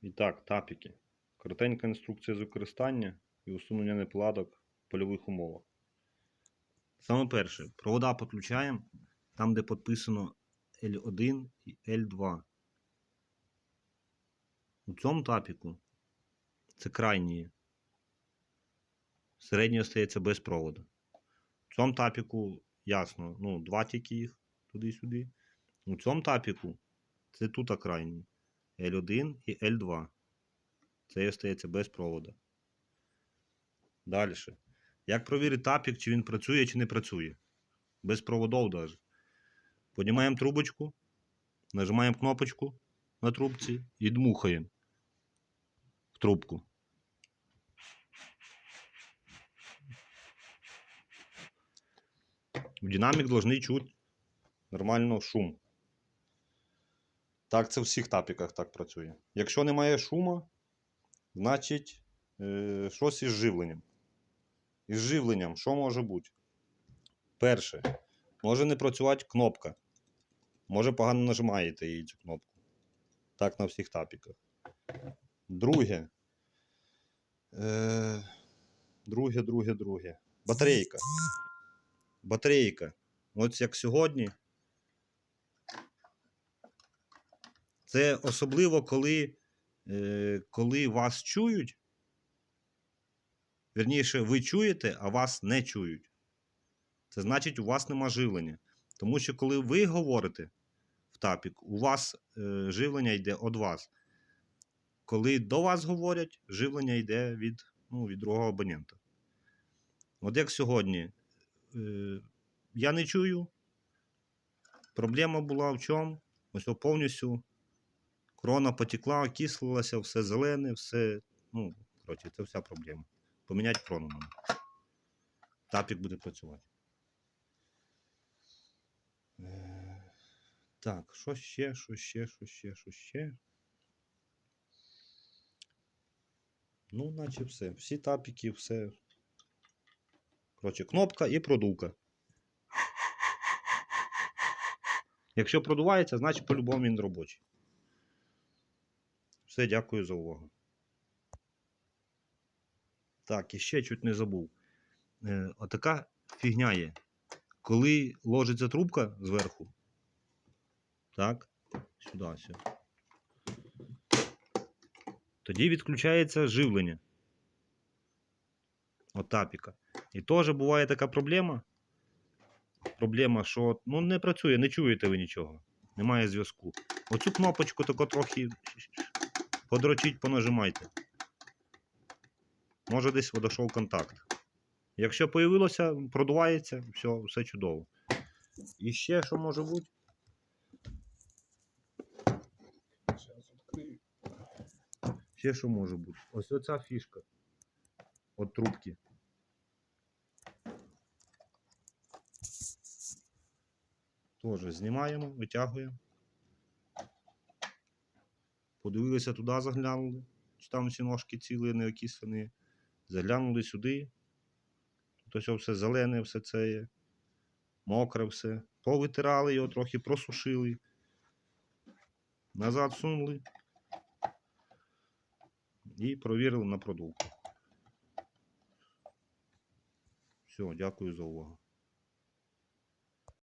І так, тапіки. Коротенька інструкція з використання і усунення неполадок в польових умовах. Саме перше, провода підключаємо там, де підписано L1 і L2. У цьому тапіку це крайні. Середній остається без проводу. В цьому тапіку ясно, ну, два тільки їх туди-сюди. У цьому тапіку це тут крайні. L1 і L2. Це остається без проводу. Далі. Як провірити тапік, чи він працює, чи не працює? Без проводов навіть. Піднімаємо трубочку, нажимаємо кнопочку на трубці і дмухаємо в трубку. В динамік должны чути нормально шум. Так, це в всіх тапіках так працює. Якщо немає шуму, значить е, щось із живленням. Із живленням, що може бути? Перше, може не працювати кнопка. Може погано нажимаєте її цю кнопку. Так на всіх тапіках. Друге. Е, друге, друге, друге. Батарейка. Батарейка. Ось як сьогодні. Це особливо, коли, е, коли вас чують. Вірніше, ви чуєте, а вас не чують. Це значить, у вас нема живлення. Тому що коли ви говорите в тапік, у вас е, живлення йде від вас. Коли до вас говорять, живлення йде від, ну, від другого абонента. От як сьогодні, е, я не чую. Проблема була в чому? Ось повністю крона потекла, окислилася, все зелене, все. Ну, коротше, це вся проблема. Поміняти крону нам. Тапік буде працювати. Е, Так, що ще, що ще, що ще, що ще? Ну, наче все. Всі тапіки, все. Коротше, кнопка і продувка. Якщо продувається, значить по-любому він робочий. Все, дякую за увагу. Так, і ще чуть не забув. Е, отака фігня є. Коли ложиться трубка зверху, так, сюди, сюди. Тоді відключається живлення. От тапіка. І теж буває така проблема. Проблема, що ну, не працює, не чуєте ви нічого. Немає зв'язку. Оцю кнопочку тако трохи подрочіть, понажимайте. Може десь дійшов контакт. Якщо появилося, продувається, все, все чудово. І ще що може бути? Ще що може бути? Ось оця фішка. От трубки. Тоже знімаємо, витягуємо. Подивилися туди, заглянули. Чи там всі ножки цілі, не окислені. Заглянули сюди. Тут ось все зелене, все це є. Мокре все. Повитирали його, трохи просушили. Назад сунули. І провірили на продувку. Все, дякую за увагу.